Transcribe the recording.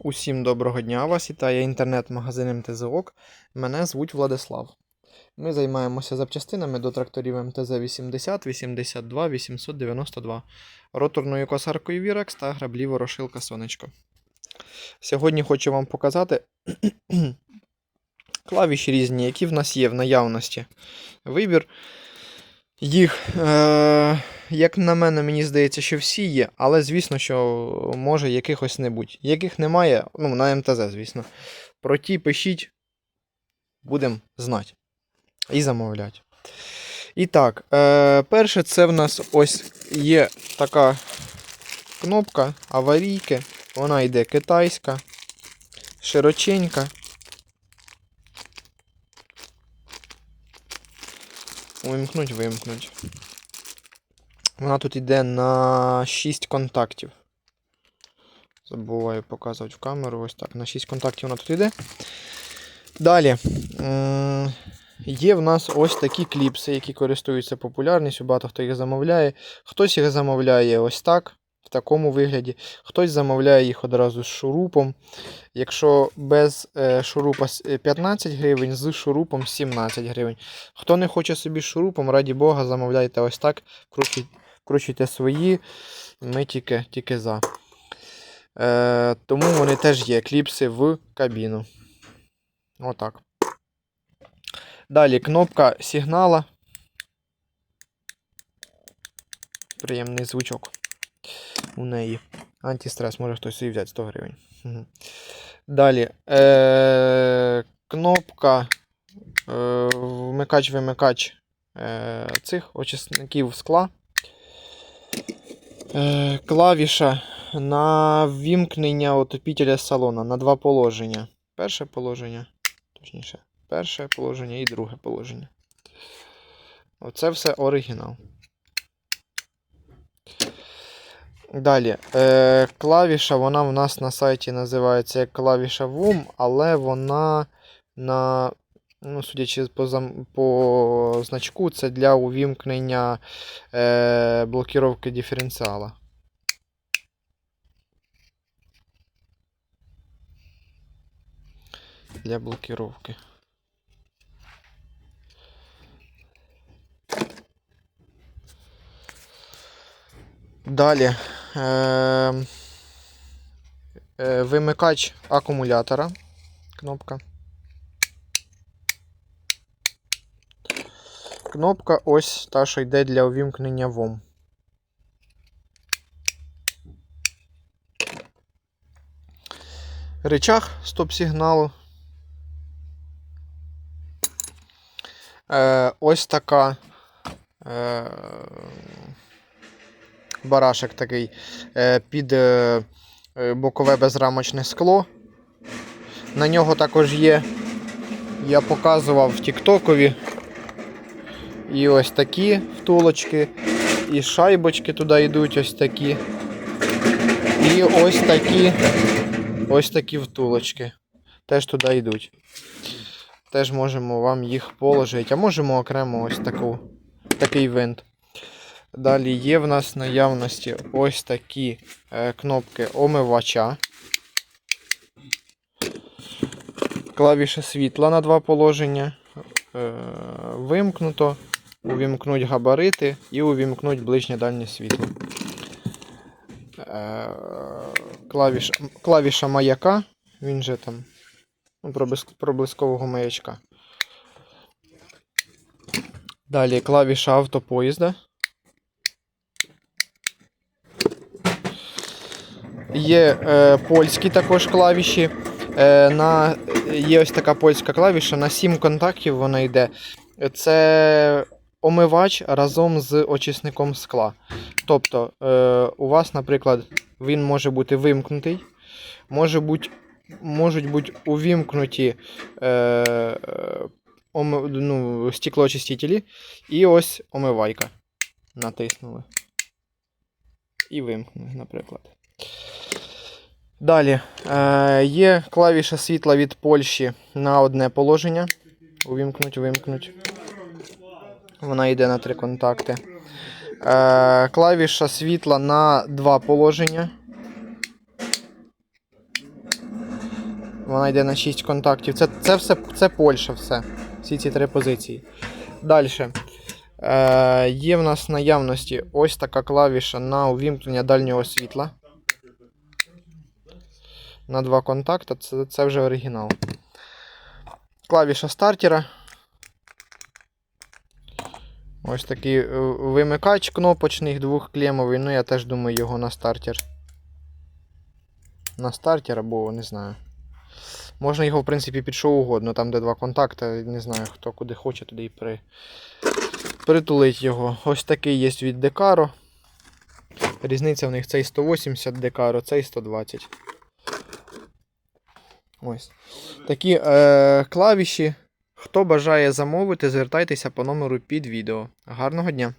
Усім доброго дня! Вас вітає інтернет-магазин МТЗОК. Мене звуть Владислав. Ми займаємося запчастинами до тракторів МТЗ 80, 82, 892, роторною косаркою Вірекс та граблі Ворошилка Сонечко. Сьогодні хочу вам показати клавіші різні, які в нас є в наявності. Вибір їх, е- як на мене, мені здається, що всі є, але звісно, що може якихось не будь. Яких немає, ну, на МТЗ, звісно. Про ті пишіть, будемо знати. І замовляти. І так, е- перше, це в нас ось є така кнопка аварійки. Вона йде китайська, широченька. Вимкнуть, вимкнуть. Вона тут йде на 6 контактів. Забуваю показувати в камеру. Ось так. На 6 контактів вона тут йде. Далі. Є в нас ось такі кліпси, які користуються популярністю. Багато хто їх замовляє. Хтось їх замовляє ось так, в такому вигляді. Хтось замовляє їх одразу з шурупом. Якщо без е, шурупа е, 15 гривень, з шурупом 17 гривень. Хто не хоче собі шурупом, раді Бога, замовляйте ось так, кручуйте свої, ми тільки, тільки за. Е, тому вони теж є кліпси в кабіну. Отак. Далі кнопка сигнала. Приємний звучок у неї. Антистрес, може хтось собі взяти 100 гривень. Далі. Е- кнопка е- вмикач-вимикач е- цих очисників скла. Е- клавіша на ввімкнення отопітеля салона на два положення. Перше положення, точніше, перше положення і друге положення. Оце все оригінал. Далі. Е, клавіша, вона в нас на сайті називається як клавіша VUM, але вона на, ну, судячи по, зам- по значку, це для увімкнення е, блокіровки диференціала. Для блокировки. Далі. Е, е, вимикач акумулятора. Кнопка. Кнопка ось та, що йде для увімкнення ВОМ. Рычаг стоп-сигналу. Е, ось така. Е, барашек такий е, під е, е, бокове безрамочне скло. На нього також є, я показував в Тіктокові. І ось такі втулочки, і шайбочки туди йдуть ось такі. І ось такі ось такі втулочки. Теж туди йдуть. Теж можемо вам їх положити, а можемо окремо ось таку, такий винт. Далі є в нас наявності ось такі е, кнопки омивача. Клавіша світла на два положення. Е, вимкнуто, увімкнуть габарити і увімкнуть ближнє дальнє світло. Е, клавіша, клавіша маяка, він же там ну, проблискового маячка. Далі клавіша автопоїзда. Є е, польські також клавіші. Е, на, є ось така польська клавіша. На 7 контактів вона йде. Це омивач разом з очисником скла. Тобто, е, у вас, наприклад, він може бути вимкнутий, може бути, можуть бути увімкнуті е, оми, ну, стеклоочистителі, і ось омивайка. Натиснули. І вимкнули, наприклад. Далі е, є клавіша світла від Польщі на одне положення. Увімкнуть, вимкнуть. Вона йде на три контакти. Е, клавіша світла на два положення. Вона йде на 6 контактів. Це, це все це Польща, все. Всі ці три позиції. Далі. Е, є в нас наявності ось така клавіша на увімкнення дальнього світла. На два контакти. Це, це вже оригінал. Клавіша стартера. Ось такий е, вимикач кнопочний двохклемовий. Ну, я теж думаю, його на стартер. На стартер або не знаю. Можна його, в принципі, під що угодно, там, де два контакти, не знаю, хто куди хоче, туди і при... притулить його. Ось такий є від Decaro. Різниця в них цей 180 Decaro, цей 120. Ось. Такі е, клавіші. Хто бажає замовити, звертайтеся по номеру під відео. Гарного дня!